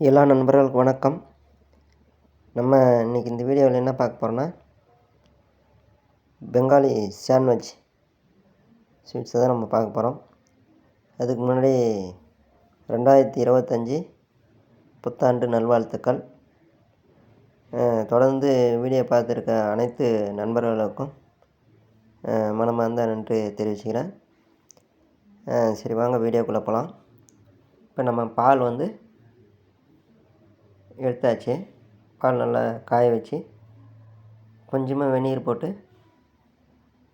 எல்லா நண்பர்களுக்கும் வணக்கம். நம்ம இன்றைக்கி இந்த வீடியோவில் என்ன பார்க்க போகிறோன்னா பெங்காலி சாண்ட்விச் ஸ்வீட்ஸை தான் நம்ம பார்க்க போகிறோம் அதுக்கு முன்னாடி ரெண்டாயிரத்தி இருபத்தஞ்சி புத்தாண்டு நல்வாழ்த்துக்கள். தொடர்ந்து வீடியோ பார்த்துருக்க அனைத்து நண்பர்களுக்கும் மனமார்ந்த நன்றி தெரிவிச்சுக்கிறேன். சரி வாங்க வீடியோக்குள்ளே போகலாம் இப்போ நம்ம பால் வந்து எடுத்தாச்சு. பால் நல்லா காய வச்சு கொஞ்சமாக வெந்நீர் போட்டு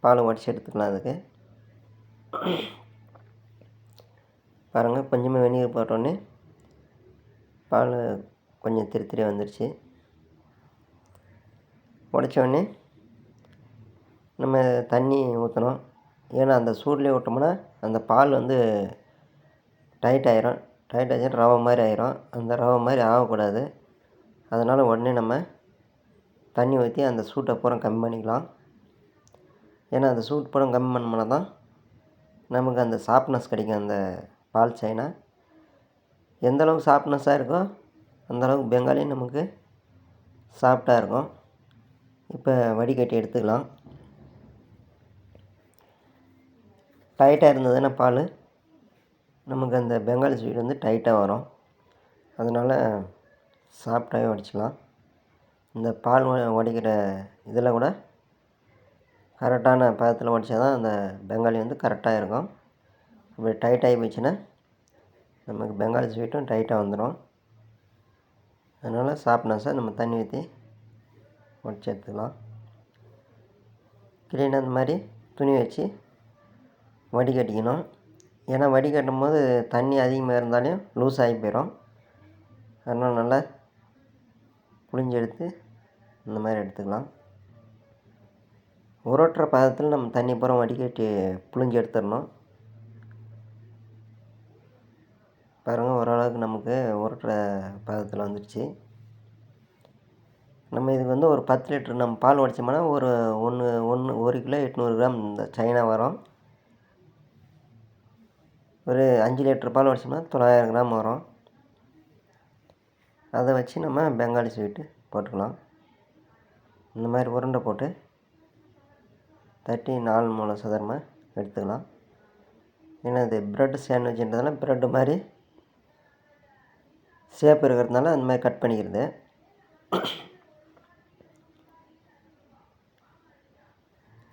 பால் உடச்சி எடுத்துக்கலாம் அதுக்கு. பாருங்கள் கொஞ்சமாக வெந்நீர் போட்டோடனே பால் கொஞ்சம் திரு திரி வந்துருச்சு. உடச்ச உடனே நம்ம தண்ணி ஊற்றணும் ஏன்னா அந்த சூட்லேயே விட்டோம்னா அந்த பால் வந்து டைட் ஆயிரும். டைட் ஆச்சு ரவை மாதிரி ஆயிரும். அந்த ரவை மாதிரி ஆகக்கூடாது. அதனால் உடனே நம்ம தண்ணி ஊற்றி அந்த சூட்டை பூரா கம்மி பண்ணிக்கலாம். ஏன்னா அந்த சூட் பூரா கம்மி பண்ணோம்னா தான் நமக்கு அந்த சாஃப்ட்னஸ் கிடைக்கும். அந்த பால் சைனா எந்தளவுக்கு சாஃப்ட்னஸாக இருக்கோ அந்த அளவுக்கு பெங்காலி நமக்கு சாஃப்டாக இருக்கும். இப்போ வடிகட்டி எடுத்துக்கலாம். டைட்டாக இருந்ததுன்னா பால். நமக்கு அந்த பெங்காலி ஸ்வீட் வந்து டைட்டாக வரும். அதனால் சாஃப்டாகவே வடிச்சிக்கலாம். இந்த பால் உடைக்கிற இதில் கூட கரெக்டான பதத்தில் உடச்சா தான் அந்த பெங்காலி வந்து கரெக்டாக இருக்கும். இப்படி டைட் ஆகி போச்சுன்னா நமக்கு பெங்காலி ஸ்வீட்டும் டைட்டாக வந்துடும் அதனால் சாஃப்ட்னஸாக நம்ம தண்ணி ஊற்றி உடச்சி எடுத்துக்கலாம். கிளீனாக அந்த மாதிரி துணி வச்சு வடிகட்டிக்கணும். ஏன்னா வடிகட்டும் போது தண்ணி அதிகமாக இருந்தாலும் லூஸ் ஆகி போயிடும். அதனால் நல்லா புழிஞ்சு எடுத்து இந்த மாதிரி எடுத்துக்கலாம். உருட்டுற பதத்தில் நம்ம தண்ணி பூரா வடிகட்டி புழிஞ்சு எடுத்துடணும் பாருங்கள் ஓரளவுக்கு நமக்கு உருட்டுற பதத்தில் வந்துடுச்சு. நம்ம இதுக்கு வந்து ஒரு பத்து லிட்டர் நம்ம பால் உடைச்சோம்னா ஒரு ஒன்று ஒன்று ஒரு கிலோ எட்நூறு கிராம் இந்த சைனா வரும். ஒரு அஞ்சு லிட்ரு பால் உடைச்சோம்னா தொள்ளாயிரம் கிராம் வரும். அதை வச்சு நம்ம பெங்காலி ஸ்வீட்டு போட்டுக்கலாம். இந்த மாதிரி உருண்டை போட்டு தட்டி நாலு மூணு சதுரமாக எடுத்துக்கலாம். ஏன்னா இது ப்ரெட் சாண்ட்விச்ன்றதுனால ப்ரெட்டு மாதிரி ஷேப் இருக்கிறதுனால அந்த மாதிரி கட் பண்ணிக்கிறது.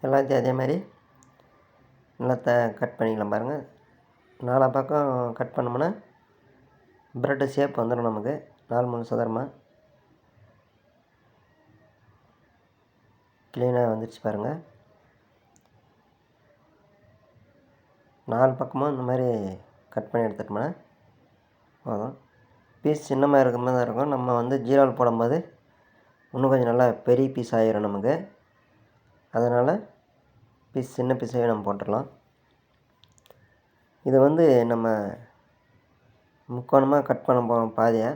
எல்லாத்தையும் அதே மாதிரி நல்லா த கட் பண்ணிக்கலாம் பாருங்கள் நாலா பக்கம் கட் பண்ணோம்னா ப்ரெட்டு ஷேப் வந்துடும் நமக்கு. நாலு மூணு சதுரமாக க்ளீனாக வந்துடுச்சு பாருங்கள் நாலு பக்கமும் இந்த மாதிரி கட் பண்ணி எடுத்துட்டோம்னா போதும். பீஸ் சின்னமாக இருக்கிற மாதிரி தான் இருக்கும். நம்ம வந்து ஜீராவில் போடும்போது இன்னும் கொஞ்சம் நல்லா பெரிய பீஸ் ஆகிரும் நமக்கு. அதனால் பீஸ் சின்ன பீஸாகவே நம்ம போட்டுடலாம். இதை வந்து நம்ம முக்கோணமாக கட் பண்ண போகிறோம் பாதியை.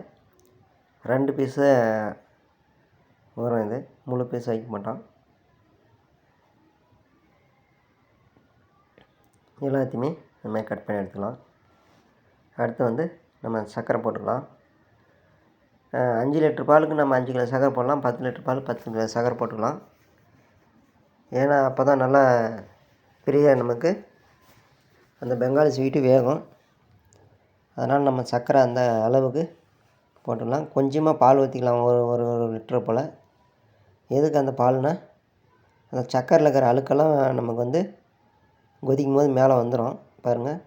ரெண்டு பீஸு வரும் இது. முழு பீஸ் வைக்க மாட்டோம். எல்லாத்தையுமே நம்ம கட் பண்ணி எடுத்துக்கலாம். அடுத்து வந்து நம்ம சர்க்கரை போட்டுக்கலாம். அஞ்சு லிட்டர் பாலுக்கு நம்ம அஞ்சு கிலோ சர்க்கரை போடலாம். பத்து லிட்டர் பால் பத்து கிலோ சர்க்கரை போட்டுக்கலாம். ஏன்னா அப்போ தான் நல்லா ஃப்ரீயாக நமக்கு அந்த பெங்காலி ஸ்வீட்டு வேகும். அதனால் நம்ம சர்க்கரை அந்த அளவுக்கு போட்டுடலாம். கொஞ்சமாக பால் ஊற்றிக்கலாம் ஒரு ஒரு ஒரு லிட்டர் போல். எதுக்கு அந்த பால்னால் அந்த சக்கரையில் இருக்கிற அழுக்கெல்லாம் நமக்கு வந்து கொதிக்கும் போது மேலே வந்துடும் பாருங்கள்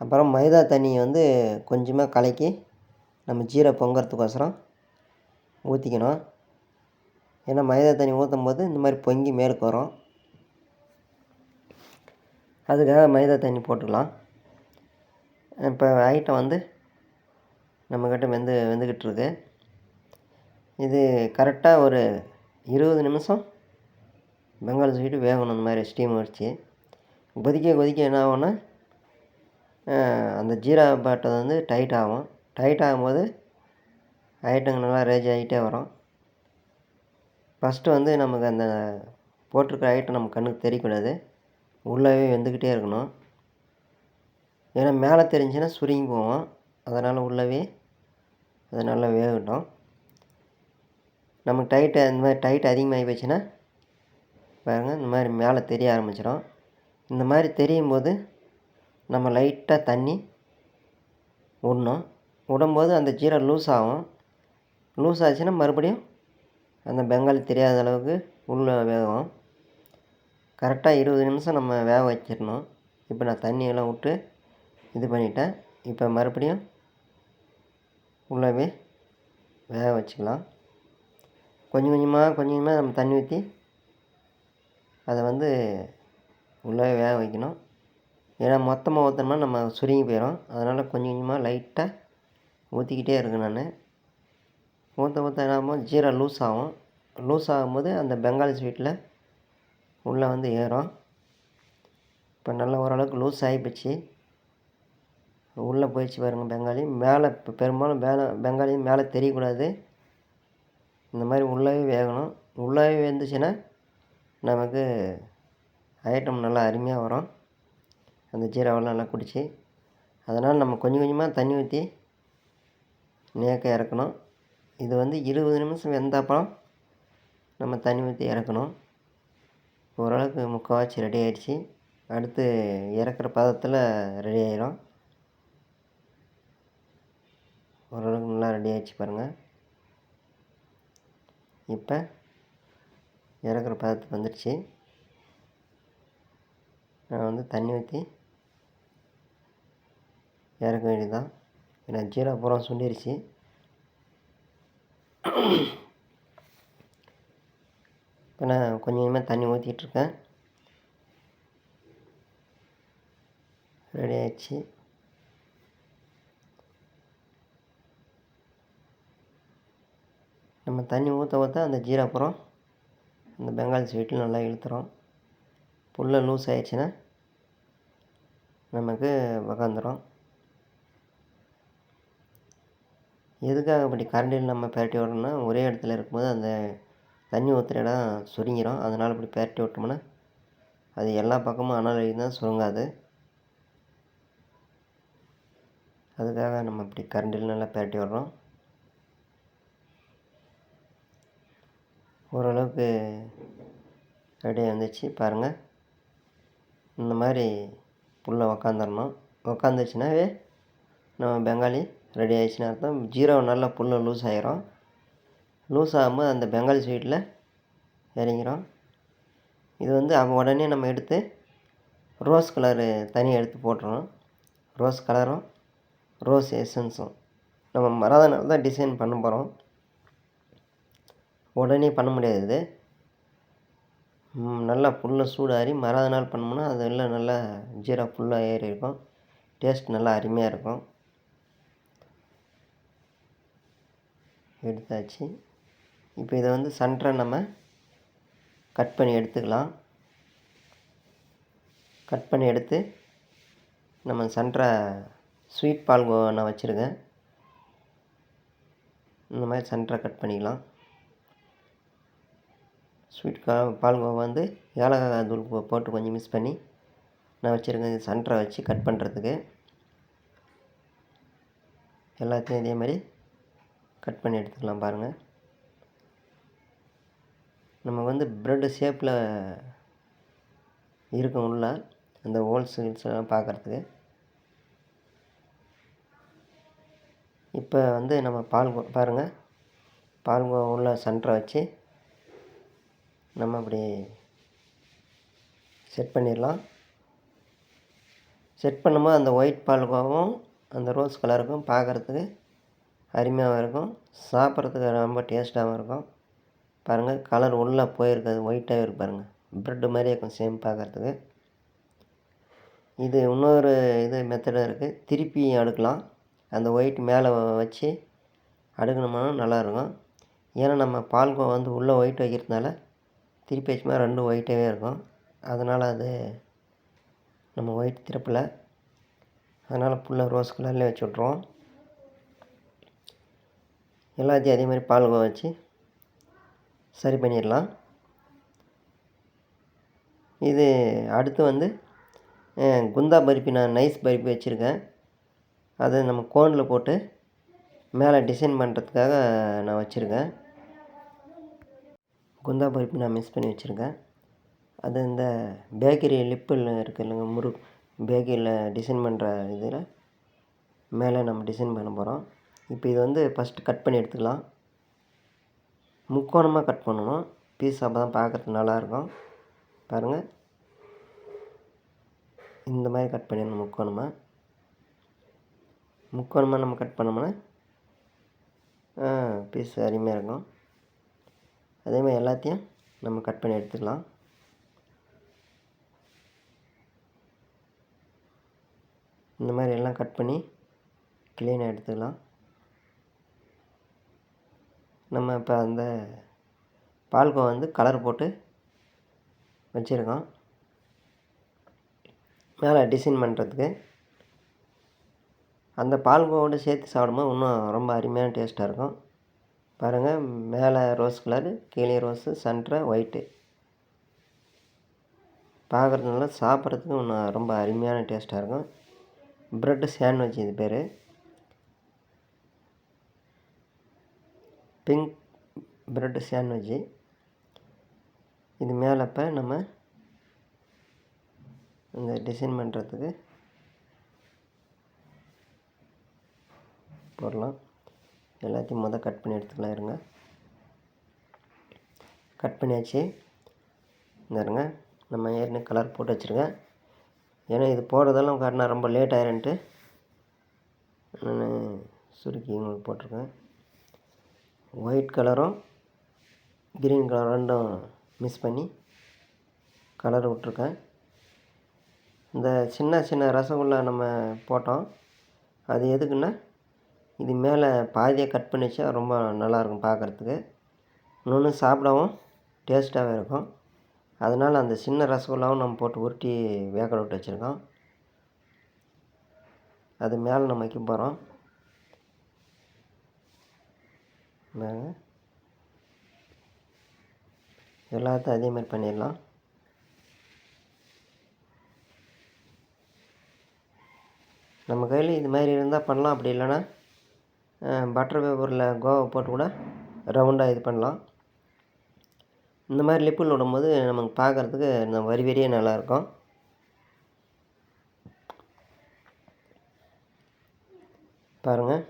அப்புறம் மைதா தண்ணியை வந்து கொஞ்சமாக கலக்கி நம்ம ஜீரை பொங்கிறதுக்கோசரம் ஊற்றிக்கணும் ஏன்னா மைதா தண்ணி ஊற்றும் போது இந்த மாதிரி பொங்கி மேலுக்கு வரும். அதுக்காக மைதா தண்ணி போட்டுக்கலாம். இப்போ ஐட்டம் வந்து நம்மக்கிட்ட வெந்து வெந்துக்கிட்டு இருக்கு இது கரெக்டாக ஒரு இருபது நிமிஷம் பெங்கால் ஸ்வீட்டு வேகணும் இந்த மாதிரி ஸ்டீம் வச்சு கொதிக்க கொதிக்க என்ன ஆகும்னா அந்த ஜீரா பாட்டை வந்து டைட் ஆகும். டைட் ஆகும்போது ஐட்டங்கள் நல்லா ரேஜ் ஆகிட்டே வரும். ஃபஸ்ட்டு வந்து நமக்கு அந்த போட்டிருக்க ஐட்டம் நம்ம கண்ணுக்கு தெரியக்கூடாது. உள்ளவே வெந்துக்கிட்டே இருக்கணும். ஏன்னா மேலே தெரிஞ்சுன்னா சுருங்கி போகும் அதனால் உள்ளவே அது நல்லா வேகட்டும். நமக்கு டைட்டு இந்த மாதிரி டைட் அதிகமாகி போச்சுன்னா பாருங்கள் இந்த மாதிரி மேலே தெரிய ஆரம்பிச்சிடும். இந்த மாதிரி தெரியும் போது நம்ம லைட்டாக தண்ணி விடணும். விடும்போது அந்த ஜீரா லூஸ் ஆகும். லூஸ் ஆச்சுன்னா மறுபடியும் அந்த பெங்காலி தெரியாத அளவுக்கு உள்ளே வேகும். கரெக்டாக இருபது நிமிஷம் நம்ம வேக வச்சிடணும். இப்போ நான் தண்ணியெல்லாம் விட்டு இது பண்ணிட்டேன். இப்போ மறுபடியும் உள்ளவே வேக வச்சுக்கலாம். கொஞ்சம் கொஞ்சமாக கொஞ்சம் கொஞ்சமாக நம்ம தண்ணி ஊற்றி அதை வந்து உள்ளே வேக வைக்கணும். ஏன்னா மொத்தமாக ஊற்றினோம்னா நம்ம சுருங்கி போயிடும் அதனால் கொஞ்சம் கொஞ்சமாக லைட்டாக ஊற்றிக்கிட்டே இருக்கேன் நான். ஊற்ற ஊற்ற என்ன ஆகும்? ஜீரா லூஸ் ஆகும். லூஸ் ஆகும்போது அந்த பெங்காலி ஸ்வீட்டில் உள்ளே வந்து ஏறும். இப்போ நல்லா ஓரளவுக்கு லூஸ் ஆகிப்போச்சு உள்ளே போயிடுச்சு பாருங்கள் பெங்காலி. மேலே இப்போ பெரும்பாலும் மேலே பெங்காலி மேலே தெரியக்கூடாது. இந்த மாதிரி உள்ளவே வேகணும். உள்ளவே வெந்துச்சுன்னா நமக்கு ஐட்டம் நல்லா அருமையாக வரும். அந்த ஜீராவெல்லாம் நல்லா குடிச்சு. அதனால் நம்ம கொஞ்சம் கொஞ்சமாக தண்ணி ஊற்றி நேக்க இறக்கணும். இது வந்து இருபது நிமிஷம் வெந்தப்பறம் நம்ம தண்ணி ஊற்றி இறக்கணும். ஓரளவுக்கு முக்கால்வாசி ரெடி ஆகிடுச்சி அடுத்து இறக்குற பதத்தில் ரெடி ஆயிடும் ஓரளவுக்கு நல்லா ரெடி ஆகிடுச்சி பாருங்கள் இப்போ இறக்குற பதத்துக்கு வந்துடுச்சு. நான் வந்து தண்ணி ஊற்றி இறக்க வேண்டியதுதான். ஏன்னா ஜீரா பூரா சுண்டிருச்சு இப்போ நான் கொஞ்சம் கொஞ்சமாக தண்ணி ஊற்றிட்டுருக்கேன் ரெடி ஆயிடுச்சு. நம்ம தண்ணி ஊற்ற ஊற்ற அந்த ஜீராப்புறம் அந்த பெங்காலி ஸ்வீட்டில் நல்லா இழுத்துறோம். புல்ல லூஸ் ஆயிடுச்சுன்னா நமக்கு உக்காந்துரும். எதுக்காக இப்படி கரண்டியில் நம்ம பெரட்டி விடணும்னா ஒரே இடத்துல இருக்கும்போது அந்த தண்ணி ஊற்றுற இடம் சுருங்கிடும் அதனால் இப்படி பெரட்டி விட்டோம்னா அது எல்லா பக்கமும் அனல் தான் சுருங்காது. அதுக்காக நம்ம இப்படி கரண்டில் நல்லா பெரட்டி விடுறோம். ஓரளவுக்கு ரெடியாக வந்துச்சு. பாருங்கள் இந்த மாதிரி புல்ல உக்காந்துடணும் உக்காந்துச்சுனாவே நம்ம பெங்காலி ரெடி ஆயிடுச்சுன்னு அர்த்தம். ஜீரோ நல்லா புல்ல லூஸ் ஆகிரும் லூஸ் ஆகும்போது அந்த பெங்காலி ஸ்வீட்டில் இறங்கிரும். இது வந்து உடனே நம்ம எடுத்து ரோஸ் கலரு தனியாக எடுத்து போட்டுறணும். ரோஸ் கலரும் ரோஸ் எசன்ஸும். நம்ம மராதனால தான் டிசைன் பண்ண போகிறோம். உடனே பண்ண முடியாது இது. நல்லா ஃபுல்லாக சூடாகி மறாத நாள் பண்ணோம்னா அது எல்லாம் நல்லா ஜீரா ஃபுல்லாக ஏறி இருக்கும். டேஸ்ட் நல்லா அருமையாக இருக்கும். எடுத்தாச்சு. இப்போ இதை வந்து சன்றை நம்ம கட் பண்ணி எடுத்துக்கலாம். கட் பண்ணி எடுத்து நம்ம சன்றை ஸ்வீட் பால் நான் வச்சுருக்கேன். இந்த மாதிரி சன்றை கட் பண்ணிக்கலாம். ஸ்வீட் கா பால்கோவா வந்து ஏலக்காய் தூள் போட்டு கொஞ்சம் மிக்ஸ் பண்ணி நான் வச்சுருக்கேன். சன்றை வச்சு கட் பண்ணுறதுக்கு எல்லாத்தையும் இதே மாதிரி கட் பண்ணி எடுத்துக்கலாம் பாருங்கள் நம்ம வந்து ப்ரெட்டு ஷேப்பில் இருக்கும் உள்ள அந்த ஹோல்ஸ் எல்லாம் பார்க்குறதுக்கு. இப்போ வந்து நம்ம பால் பாருங்கள் பால்கோவா உள்ள சென்டரை வச்சு நம்ம அப்படி செட் பண்ணிடலாம். செட் பண்ணும்போது அந்த ஒயிட் பால்கோவும் அந்த ரோஸ் கலருக்கும் பார்க்குறதுக்கு அருமையாகவும் இருக்கும். சாப்பிட்றதுக்கு ரொம்ப டேஸ்ட்டாகவும் இருக்கும். பாருங்கள் கலர் உள்ளே போயிருக்காது ஒயிட்டாகவே இருக்கு பாருங்கள் ப்ரெட்டு மாதிரியே இருக்கும் சேம் பார்க்குறதுக்கு. இது இன்னொரு இது மெத்தடும் இருக்குது திருப்பி அடுக்கலாம். அந்த ஒயிட் மேலே வச்சு அடுக்கணும்னா நல்லாயிருக்கும் ஏன்னா நம்ம பால்கோ வந்து உள்ளே ஒயிட் வைக்கிறதுனால திருப்பி வச்சோம்னா ரெண்டும் ஒயிட்டாகவே இருக்கும். அதனால் அது நம்ம ஒயிட் திருப்பலை. அதனால் ஃபுல்லாக ரோஸ் கலர்லேயே வச்சு விட்ருவோம் எல்லாத்தையும் அதே மாதிரி பால்கோவா வச்சு சரி பண்ணிடலாம். இது அடுத்து வந்து குந்தா பருப்பி நான் நைஸ் பருப்பி வச்சுருக்கேன். அதை நம்ம கோனில் போட்டு மேலே டிசைன் பண்ணுறதுக்காக நான் வச்சுருக்கேன். குந்தா பருப்பி நான் மிக்ஸ் பண்ணி வச்சுருக்கேன். அது இந்த பேக்கரி லிப்பில் இருக்கு இல்லைங்க முரு பேக்கரியில் டிசைன் பண்ணுற இதில் மேலே நம்ம டிசைன் பண்ண போகிறோம் இப்போ இது வந்து ஃபஸ்ட்டு கட் பண்ணி எடுத்துக்கலாம். முக்கோணமாக கட் பண்ணணும். பீஸ் அப்போ தான் பார்க்குறதுக்கு நல்லாயிருக்கும். பாருங்கள் இந்த மாதிரி கட் பண்ணிடணும் முக்கோணமாக முக்கோணமாக நம்ம கட் பண்ணோம்னா பீஸ் அருமையாக இருக்கும். அதே மாதிரி எல்லாத்தையும் நம்ம கட் பண்ணி எடுத்துக்கலாம். இந்த மாதிரி எல்லாம் கட் பண்ணி க்ளீனாக எடுத்துக்கலாம். நம்ம இப்போ அந்த பால்கோவா வந்து கலர் போட்டு வச்சுருக்கோம். மேலே டிசைன் பண்ணுறதுக்கு அந்த பால்கோவோடு சேர்த்து சாப்பிடும்போது இன்னும் ரொம்ப அருமையான டேஸ்ட்டாக இருக்கும். பாருங்கள் மேலே ரோஸ் கலரு கீழே ரோஸு சென்டராக ஒயிட்டு பார்க்குறதுனால சாப்பிட்றதுக்கு இன்னும் ரொம்ப அருமையான டேஸ்ட்டாக இருக்கும். ப்ரெட்டு சாண்ட்விச் இது பேர். பிங்க் ப்ரெட் சாண்ட்விட்சு இது மேலே நம்ம இந்த டிசைன் பண்ணுறதுக்கு போடலாம். எல்லாத்தையும் மொதல் கட் பண்ணி எடுத்துக்கலாம் இருங்க. கட் பண்ணியாச்சு. இருங்க நம்ம ஏற்கனவே கலர் போட்டு வச்சுருக்கேன் ஏன்னா இது போடுறதெல்லாம் காட்டினா ரொம்ப லேட் ஆயிருன்ட்டு நான் சுருக்கி உங்களுக்கு போட்டிருக்கேன். ஒயிட் கலரும் க்ரீன் கலர் ரெண்டும் மிக்ஸ் பண்ணி கலர் விட்ருக்கேன் இந்த சின்ன சின்ன ரசகுல்லா நம்ம போட்டோம். அது எதுக்குன்னா இது மேலே பாதியாக கட் பண்ணி வச்சா ரொம்ப நல்லாயிருக்கும் பார்க்குறதுக்கு இன்னொன்று சாப்பிடவும் டேஸ்ட்டாகவே இருக்கும். அதனால் அந்த சின்ன ரசகுல்லாவும் நம்ம போட்டு உருட்டி வேக விட்டு வச்சுருக்கோம். அது மேலே நம்ம வைக்க போகிறோம் எல்லாத்தையும் அதே மாதிரி பண்ணிடலாம். நம்ம கையில் இது மாதிரி இருந்தால் பண்ணலாம் அப்படி இல்லைன்னா பட்டர் பேப்பரில் கோவா போட்டு கூட ரவுண்டாக இது பண்ணலாம். இந்த மாதிரி லிப்பில் விடும்போது நமக்கு பார்க்குறதுக்கு இந்த வரி வரியே நல்லாயிருக்கும் பாருங்கள்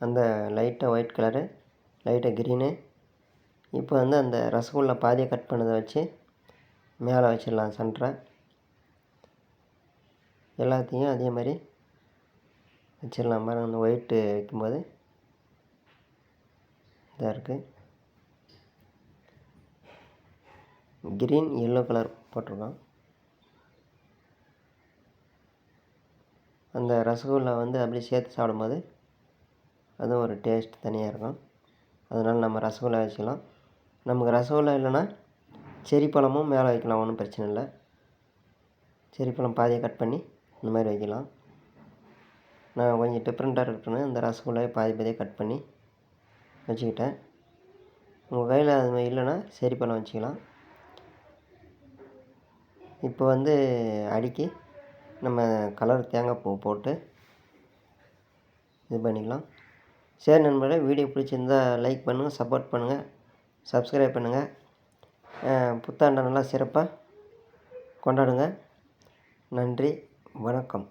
அந்த லைட்டாக ஒயிட் கலரு லைட்டாக க்ரீனு. இப்போ வந்து அந்த ரசகுல்லா பாதியாக கட் பண்ணதை வச்சு மேலே வச்சிடலாம் சென்டரை. எல்லாத்தையும் அதே மாதிரி வச்சிடலாம் பாருங்கள் அந்த ஒயிட்டு வைக்கும்போது இதாக இருக்குது க்ரீன் எல்லோ கலர் போட்டிருக்கோம். அந்த ரசகுல்லா வந்து அப்படியே சேர்த்து சாப்பிடும்போது அதுவும் ஒரு டேஸ்ட் தனியாக இருக்கும். அதனால் நம்ம ரசகுல்லா வச்சுக்கலாம். நமக்கு ரசகுல்லா இல்லைன்னா செரி பழமும் மேலே வைக்கலாம் ஒன்றும் பிரச்சனை இல்லை. செரி பழம் பாதியை கட் பண்ணி இந்த மாதிரி வைக்கலாம். நான் கொஞ்சம் டிஃப்ரெண்ட்டாக இருக்குன்னு இந்த ரசகுல்லாவை பாதி பாதியாக கட் பண்ணி வச்சுக்கிட்டேன். உங்கள் கையில் அது மாதிரி இல்லைன்னா செரி பழம் வச்சுக்கலாம். இப்போ வந்து அடிக்கி நம்ம கலர் தேங்காய் பூ போட்டு இது பண்ணிக்கலாம். சரி நண்பர்களே வீடியோ பிடிச்சிருந்தா லைக் பண்ணுங்கள் சப்போர்ட் பண்ணுங்கள் சப்ஸ்கிரைப் பண்ணுங்கள் புத்தாண்டை நல்லா சிறப்பாக கொண்டாடுங்க. நன்றி வணக்கம்.